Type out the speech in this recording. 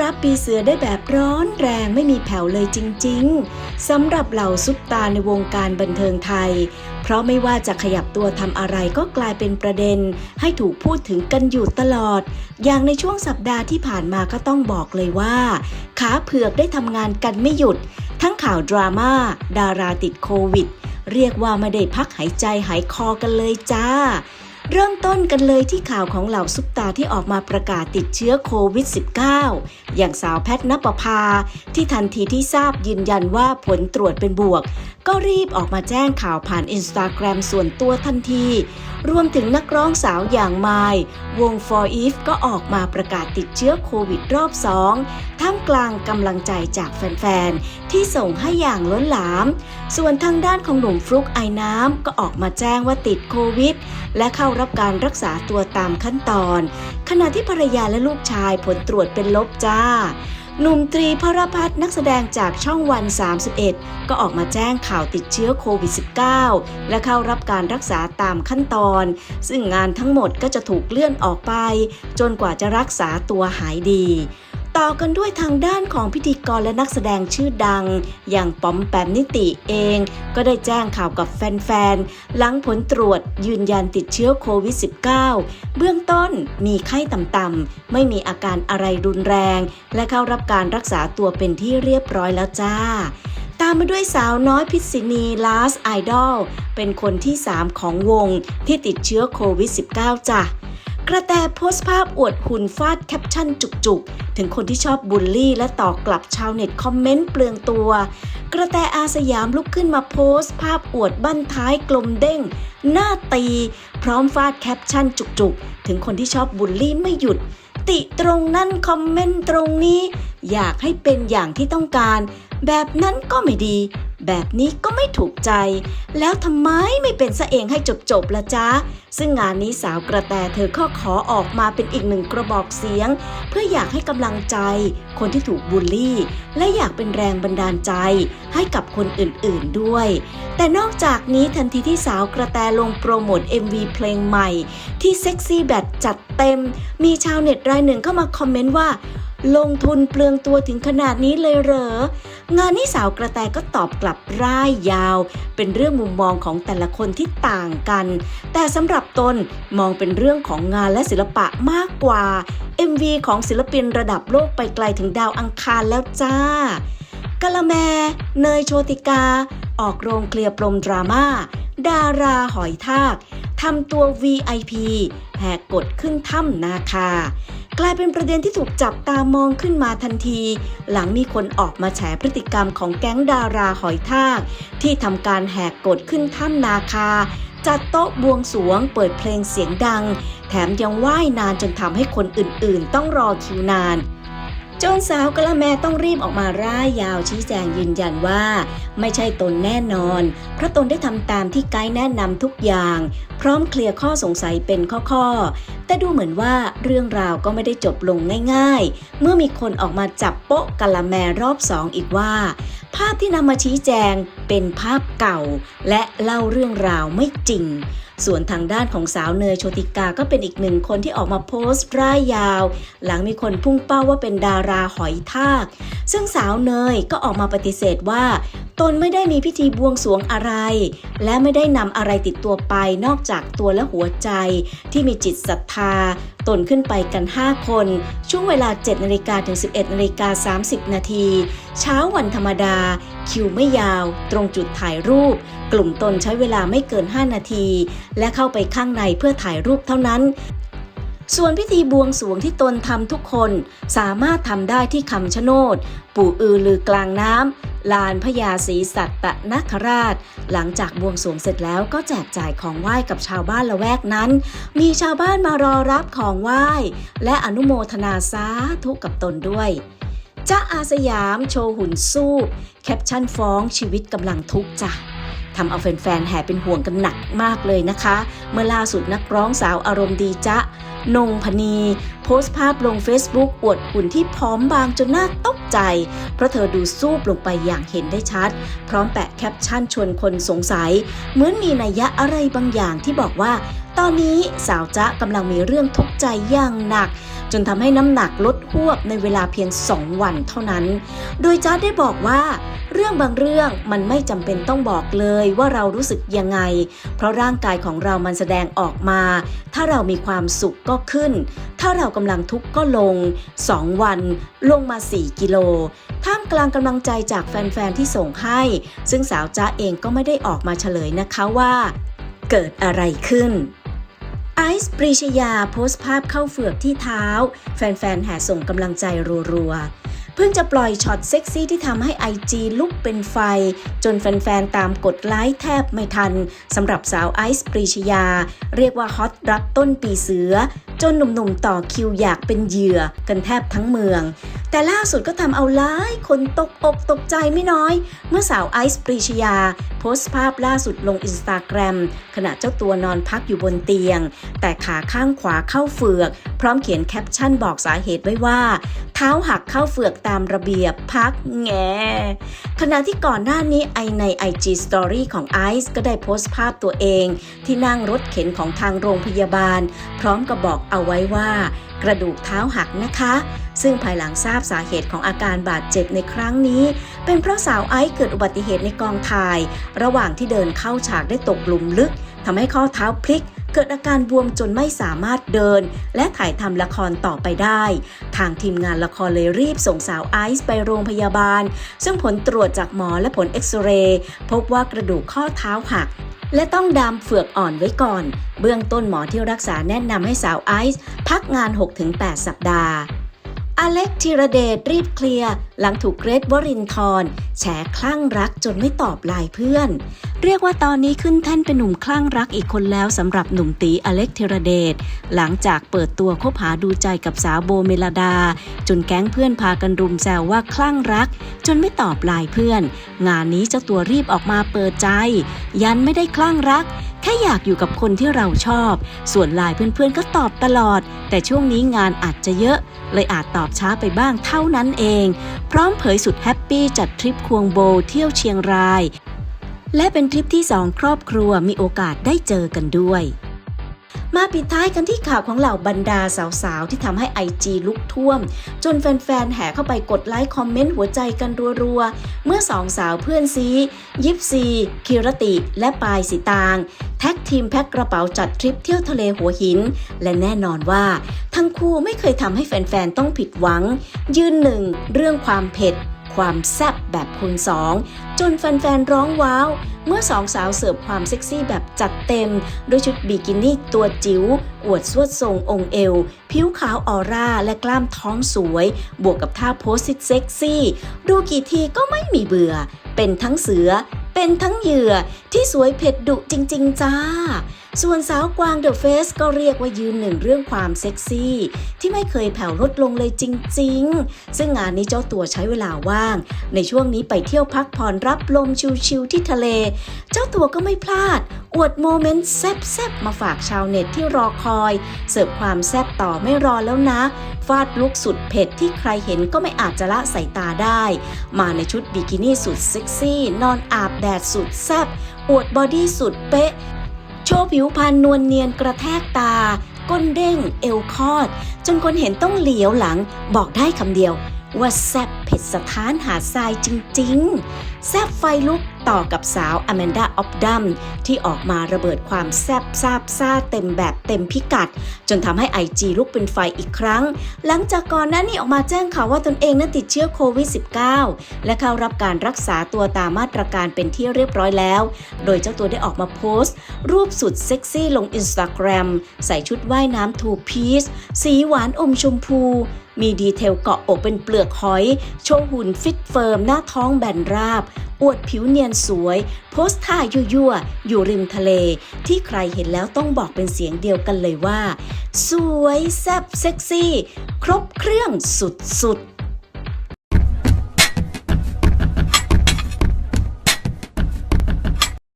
รับปีเสือได้แบบร้อนแรงไม่มีแผ่วเลยจริง ๆสำหรับเหล่าซุปตาในวงการบันเทิงไทย เพราะไม่ว่าจะขยับตัวทำอะไรก็กลายเป็นประเด็น ให้ถูกพูดถึงกันอยู่ตลอด อย่างในช่วงสัปดาห์ที่ผ่านมาก็ต้องบอกเลยว่า ขาเผือกได้ทำงานกันไม่หยุด ทั้งข่าวดราม่าดาราติดโควิด เรียกว่าไม่ได้พักหายใจหายคอกันเลยจ้า เริ่มต้นกันเลยที่ข่าวของเหล่าซุปตาที่ออกมาประกาศติดเชื้อโควิด -19 อย่างสาวแพทย์นปภา ที่ทันทีที่ทราบยืนยันว่าผลตรวจเป็นบวก ก็รีบออกมาแจ้งข่าวผ่านอินสตาแกรมส่วนตัวทันที รวมถึงนักร้องสาวอย่างไมายวง For Eve ก็ออกมาประกาศติดเชื้อโควิดรอบสองท่ามกลางกำลังใจจากแฟนๆ ที่ส่งให้อย่างล้นหลาม ส่วนทางด้านของหนุ่มฟลุกไอน้ำก็ออกมาแจ้งว่าติดโควิด และเข้ารับการรักษาตัวตามขั้นตอน ขณะที่ภรรยาและลูกชายผลตรวจเป็นลบจ้า หนุ่มตรีพรพัฒน์นักแสดงจากช่องวัน 31 ก็ออกมาแจ้งข่าวติดเชื้อโควิด -19 และเข้ารับการรักษาตามขั้นตอน ซึ่งงานทั้งหมดก็จะถูกเลื่อนออกไป จนกว่าจะรักษาตัวหายดี ต่อกันด้วยทางด้านของพิธีกรและนักแสดงชื่อดัง อย่างป๋อมแปมนิติเอง ก็ได้แจ้งข่าวกับแฟนๆ หลังผลตรวจยืนยันติดเชื้อโควิด -19 เบื้องต้นมีไข้ต่ำๆ ไม่มีอาการอะไรรุนแรง และเข้ารับการรักษาตัวเป็นที่เรียบร้อยแล้วจ้า ตามมาด้วยสาวน้อยพิษณีลาสไอดอลเป็นคนที่ 3 ของวงที่ติดเชื้อโควิด -19 จ้ะ กระแตโพสต์ภาพอวดหุ่นฟาดแคปชั่นจุกๆ ถึงคนที่ชอบบูลลี่และตอบกลับชาวเน็ตคอมเมนต์เปลืองตัว กระแตอาสยามลุกขึ้นมาโพสต์ ภาพอวดบั้นท้ายกลมเด้ง หน้าตี พร้อมฟาดแคปชั่นจุกๆ ถึงคนที่ชอบบูลลี่ไม่หยุด ติตรงนั้นคอมเมนต์ตรงนี้ อยากให้เป็นอย่างที่ต้องการ แบบนั้นก็ไม่ดี แบบนี้ก็ไม่ถูกใจ แล้วทำไมไม่เป็นซะเองให้จบๆละจ๊ะ ซึ่งงานนี้สาวกระแตเธอก็ขอออกมาเป็นอีกหนึ่งกระบอกเสียง เพื่ออยากให้กำลังใจ คนที่ถูกบูลลี่ และอยากเป็นแรงบันดาลใจ ให้กับคนอื่นๆด้วย แต่นอกจากนี้ทันทีที่สาวกระแตลงโปรโมท MV เพลงใหม่ ที่เซ็กซี่แบบจัดเต็ม มีชาวเน็ตรายหนึ่งเข้ามาคอมเมนต์ว่าลงทุนเปลืองตัวถึงขนาดนี้เลยเหรอ งานนี้สาวกระแตก็ตอบกลับร่ายยาว เป็นเรื่องมุมมองของแต่ละคนที่ต่างกัน แต่สำหรับตนมองเป็นเรื่องของงานและศิลปะมากกว่า MV ของศิลปินระดับโลกไปไกลถึงดาวอังคารแล้วจ้ากะละแม เนยโชติกา ออกโรงเคลียร์ปรมดราม่าดาราหอยทากทำตัว VIP แหกกฎขึ้นถ้ำนาคา กลายเป็นประเด็นที่ถูกจับตามองขึ้นมาทันที หลังมีคนออกมาแฉพฤติกรรมของแก๊งดาราหอยทาก ที่ทำการแหกกฎขึ้นถ้ำนาคา จัดโต๊ะบวงสวงเปิดเพลงเสียงดัง แถมยังไหว้นานจนทำให้คนอื่นๆ ต้องรอคิวนาน จนสาวกะละแมต้องรีบออกมาร่ายยาวชี้แจงยืนยันว่า ไม่ใช่ตนแน่นอน เพราะตนได้ทำตามที่ไกด์แนะนำทุกอย่าง พร้อมเคลียร์ข้อสงสัยเป็นข้อๆ แต่ดูเหมือนว่าเรื่องราวก็ไม่ได้จบลงง่ายๆ เมื่อมีคนออกมาจับโป๊ะกะละแมรอบสองอีกว่า ภาพที่นำมาชี้แจงเป็นภาพเก่า และเล่าเรื่องราวไม่จริง ส่วนทางด้านของสาวเนยโชติกาก็เป็นอีกหนึ่งคนที่ออกมาโพสต์ร่ายยาว หลังมีคนพุ่งเป้าว่าเป็นดาราหอยทาก ซึ่งสาวเนยก็ออกมาปฏิเสธว่า ตนไม่ได้มีพิธีบวงสรวงอะไร และไม่ได้นำอะไรติดตัวไปนอกจากตัวและหัวใจ ที่มีจิตศรัทธา ตนขึ้นไปกัน 5 คน ช่วงเวลา7นาฬิกาถึง 11นาฬิกา30 นาที เช้าวันธรรมดา คิวไม่ยาวตรงจุดถ่ายรูป กลุ่มตนใช้เวลาไม่เกิน 5 นาที และเข้าไปข้างในเพื่อถ่ายรูปเท่านั้น ส่วนพิธีบวงสวงที่ตนทำทุกคนสามารถทำได้ที่คำชะโนด ปู่อือลือกลางน้ำลานพญาศรีสัตตนคราช หลังจากบวงสวงเสร็จแล้วก็แจกจ่ายของไหว้กับชาวบ้านละแวกนั้น มีชาวบ้านมารอรับของไหว้ และอนุโมทนาสาธุกับตนด้วย จ้าอาสยามโชว์หุ่นสู้ แคปชั่นฟ้องชีวิตกำลังทุกข์จ้ะทำเอาแฟนๆแห่เป็นห่วงกันหนักมากเลยนะคะ เมื่อล่าสุดนักร้องสาวอารมณ์ดีจ๊ะนงพนี โพสต์ภาพลง Facebook อวดหุ่นที่ผอมบางจนน่าตกใจ เพราะเธอดูซูบลงไปอย่างเห็นได้ชัด พร้อมแปะแคปชั่นชวนคนสงสัย เหมือนมีนัยยะอะไรบางอย่างที่บอกว่า ตอนนี้สาวจ๊ะกำลังมีเรื่องทุกข์ใจอย่างหนัก จนทำให้น้ำหนักลดหวบในเวลาเพียง 2 วันเท่านั้น โดยจ๊ะได้บอกว่าเรื่องบางเรื่องมันไม่จำเป็นต้องบอกเลยว่าเรารู้สึกยังไง เพราะร่างกายของเรามันแสดงออกมา ถ้าเรามีความสุขก็ขึ้น ถ้าเรากำลังทุกข์ก็ลง 2 วัน ลงมา 4 กิโล ท่ามกลางกำลังใจจากแฟน ๆ ที่ส่งให้ ซึ่งสาวจ้าเองก็ไม่ได้ออกมาเฉลยนะคะว่า เกิดอะไรขึ้นไอซ์ปริชยาโพสต์ภาพเข้าเฟือกที่เท้า แฟน ๆ แห่ส่งกำลังใจรัว ๆ เพิ่งจะปล่อยช็อตเซ็กซี่ที่ทำให้ IG ลุกเป็นไฟ จนแฟนๆ ตามกดไลค์แทบไม่ทันสำหรับสาวไอซ์ปรีชยา เรียกว่าฮอตรับต้นปีเสือ จนหนุ่มๆ ต่อคิวอยากเป็นเหยื่อกันแทบทั้งเมือง แต่ล่าสุดก็ทำเอาหลายคนตกอกตกใจไม่น้อย เมื่อสาวไอซ์ปรีชยา โพสต์ภาพล่าสุดลงอินสตาแกรมขณะเจ้าตัวนอนพักอยู่บนเตียง แต่ขาข้างขวาเข้าเฟือกพร้อมเขียนแคปชั่นบอกสาเหตุไว้ว่า เท้าหักเข้าเฟือกตามระเบียบพักแงขณะที่ก่อนหน้านี้ไอใน IG Story ของไอซ์ก็ได้โพสต์ภาพตัวเอง ที่นั่งรถเข็นของทางโรงพยาบาล พร้อมกับบอกเอาไว้ว่า กระดูกเท้าหักนะคะ ซึ่งภายหลังทราบสาเหตุของอาการบาดเจ็บในครั้งนี้ เป็นเพราะสาวไอซ์เกิดอุบัติเหตุในกองถ่าย ระหว่างที่เดินเข้าฉากได้ตกหลุมลึกทำให้ข้อเท้าพลิก เกิดอาการบวมจนไม่สามารถเดิน และถ่ายทำละครต่อไปได้ ทางทีมงานละครเลยรีบส่งสาวไอซ์ไปโรงพยาบาล ซึ่งผลตรวจจากหมอและผลเอ็กซเรย์พบว่ากระดูกข้อเท้าหักและต้องดามเฟือกอ่อนไว้ก่อน เบื้องต้นหมอที่รักษาแนะนำให้สาวไอซ์พักงาน 6-8 สัปดาห์ อเล็กธีรเดชรีบเคลียร์หลังถูกเกรทวรินทร์แฉคลั่งรักจนไม่ตอบไลน์เพื่อน เรียกว่าตอนนี้ขึ้นแท่นเป็นหนุ่มคลั่งรักอีกคนแล้วสำหรับหนุ่มตีอเล็กธีรเดชหลังจากเปิดตัวคบหาดูใจกับสาวโบเมลดา จนแก๊งเพื่อนพากันรุมแซวว่าคลั่งรัก จนไม่ตอบไลน์เพื่อน งานนี้เจ้าตัวรีบออกมาเปิดใจ ยันไม่ได้คลั่งรักแค่อยากอยู่กับคนที่เราชอบ ส่วนลน์เพื่อนๆก็ตอบตลอด แต่ช่วงนี้งานอาจจะเยอะ เลยอาจตอบช้าไปบ้างเท่านั้นเองพร้อมเผยสุดแฮปปี้จัดทริปควงโบเที่ยวเชียงราย และเป็นทริปที่สองครอบครัวมีโอกาสได้เจอกันด้วย มาปิดท้ายกันที่ข่าวของเหล่าบรรดาสาวๆ ที่ทำให้ไอจีลุกท่วม จนแฟนๆ แห่เข้าไปกดไลค์คอมเมนต์หัวใจกันรัวๆ เมื่อสองสาวเพื่อนซี ยิปซี คิรติ และปายสิตาง แท็กทีมแพ็คกระเป๋าจัดทริปเที่ยวทะเลหัวหิน และแน่นอนว่า ทั้งคู่ไม่เคยทำให้แฟนๆ ต้องผิดหวัง ยืนหนึ่งเรื่องความเผ็ด ความแซ่บแบบคูณสองจนแฟนๆ ร้องว้าว เมื่อสองสาวเสิร์ฟความเซ็กซี่แบบจัดเต็ม ด้วยชุดบิกินี่ตัวจิ๋วอวดสวดทรงองค์เอว ผิวขาวออร่า และกล้ามท้องสวย บวกกับท่าโพสซิทเซ็กซี่ ดูกี่ทีก็ไม่มีเบื่อ เป็นทั้งเสือ เป็นทั้งเหยื่อที่สวยเผ็ดดุจริง ๆ จ้า ส่วนสาวกวางเดอะเฟสก็เรียกว่ายืนหนึ่งเรื่องความเซ็กซี่ ที่ไม่เคยแผ่วลดลงเลยจริง ๆ ซึ่งงานนี้เจ้าตัวใช้เวลาว่าง ในช่วงนี้ไปเที่ยวพักผ่อนรับลมชิลๆที่ทะเล เจ้าตัวก็ไม่พลาด อวดโมเมนต์แซ่บๆมาฝากชาวเน็ตที่รอคอย เสิร์ฟความแซ่บต่อไม่รอแล้วนะ ฟาดลุกสุดเผ็ดที่ใครเห็นก็ไม่อาจจะละสายตาได้ มาในชุดบิกินี่สุดเซ็กซี่นอนอาบแดดสุดแซ่บอวดบอดี้สุดเป๊ะ โชว์ผิวพรรณนวลเนียนกระแทกตา ก้นเด้ง เอวคอด จนคนเห็นต้องเหลียวหลัง บอกได้คำเดียวว่าแซบเผ็ดสถานหาดทรายจริงๆ แซบไฟลุกต่อกับสาวอแมนดาออฟดัมที่ออกมาระเบิดความแซบซาบซ่าเต็มแบบเต็มพิกัด จนทำให้ไอจีลุกเป็นไฟอีกครั้ง หลังจากก่อนหน้านี้ออกมาแจ้งข่าวว่าตนเองนั้นติดเชื้อโควิด -19 และเข้ารับการรักษาตัวตามมาตรการเป็นที่เรียบร้อยแล้ว โดยเจ้าตัวได้ออกมาโพสต์ รูปสุดเซ็กซี่ลงอินสตาแกรมใส่ชุดว่ายน้ำทูพีซสีหวานอมชมพูมีดีเทลเกาะอกเป็นเปลือกหอยโชว์หุ่นฟิตเฟิร์มหน้าท้องแบนราบ อวดผิวเนียนสวย โพสท่ายั่วๆ อยู่ริมทะเล ที่ใครเห็นแล้วต้องบอกเป็นเสียงเดียวกันเลยว่า สวยแซ่บเซ็กซี่ ครบเครื่องสุดๆ